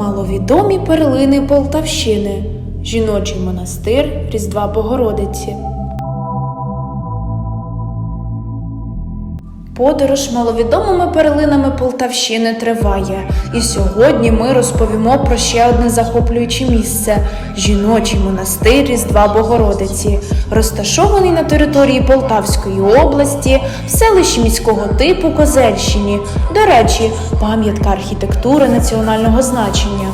Маловідомі перлини Полтавщини, жіночий монастир Різдва Богородиці. Подорож маловідомими перлинами Полтавщини триває, і сьогодні ми розповімо про ще одне захоплююче місце жіночий монастир Різдва Богородиці, розташований на території Полтавської області в селищі міського типу Козельщині. До речі, пам'ятка архітектури національного значення.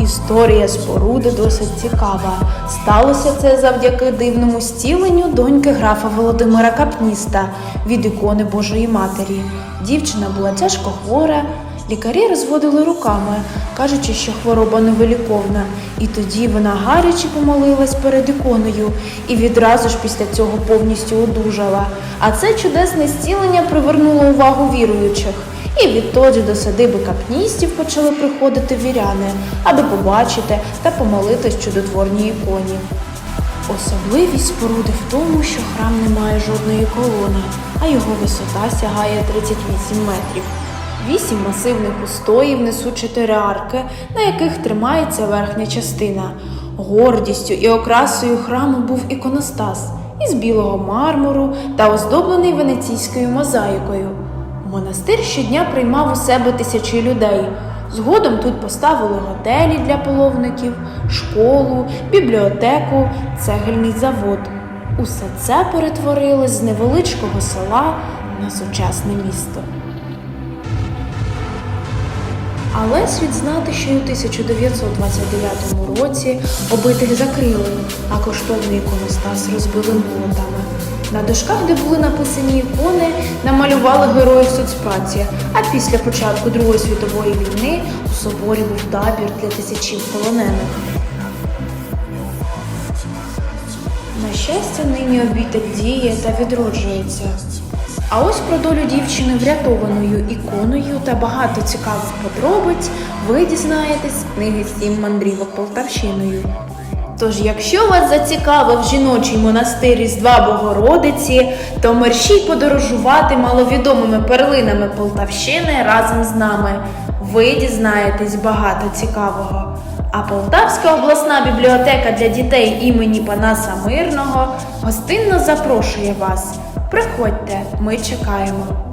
Історія споруди досить цікава. Сталося це завдяки дивному стіленню доньки графа Володимира Капніста від ікони Божої Матері. Дівчина була тяжко хвора. Лікарі розводили руками, кажучи, що хвороба невиліковна. І тоді вона гаряче помолилась перед іконою і відразу ж після цього повністю одужала. А це чудесне зцілення привернуло увагу віруючих. І відтоді до садиби капністів почали приходити віряни, аби побачити та помолитись чудотворній іконі. Особливість споруди в тому, що храм не має жодної колони, а його висота сягає 38 метрів. Вісім масивних устоїв несуть чотири арки, на яких тримається верхня частина. Гордістю і окрасою храму був іконостас із білого мармуру та оздоблений венеційською мозаїкою. Монастир щодня приймав у себе тисячі людей. Згодом тут поставили готелі для половників, школу, бібліотеку, цегельний завод. Усе це перетворилось з невеличкого села на сучасне місто. Але слід знати, що й у 1929 році обитель закрили, а коштовний іконостас розбили молотами. На дошках, де були написані ікони, намалювали героїв соцпраці, а після початку Другої світової війни у соборі був табір для тисячів полонених. На щастя, нині обітель діє та відроджується. А ось про долю дівчини врятованою іконою та багато цікавих подробиць ви дізнаєтесь з книги Сім мандрівок Полтавщиною. Тож, якщо вас зацікавив жіночий монастир Різдва Богородиці, то мерщій подорожувати маловідомими перлинами Полтавщини разом з нами. Ви дізнаєтесь багато цікавого. А Полтавська обласна бібліотека для дітей імені Панаса Мирного гостинно запрошує вас. Приходьте, ми чекаємо.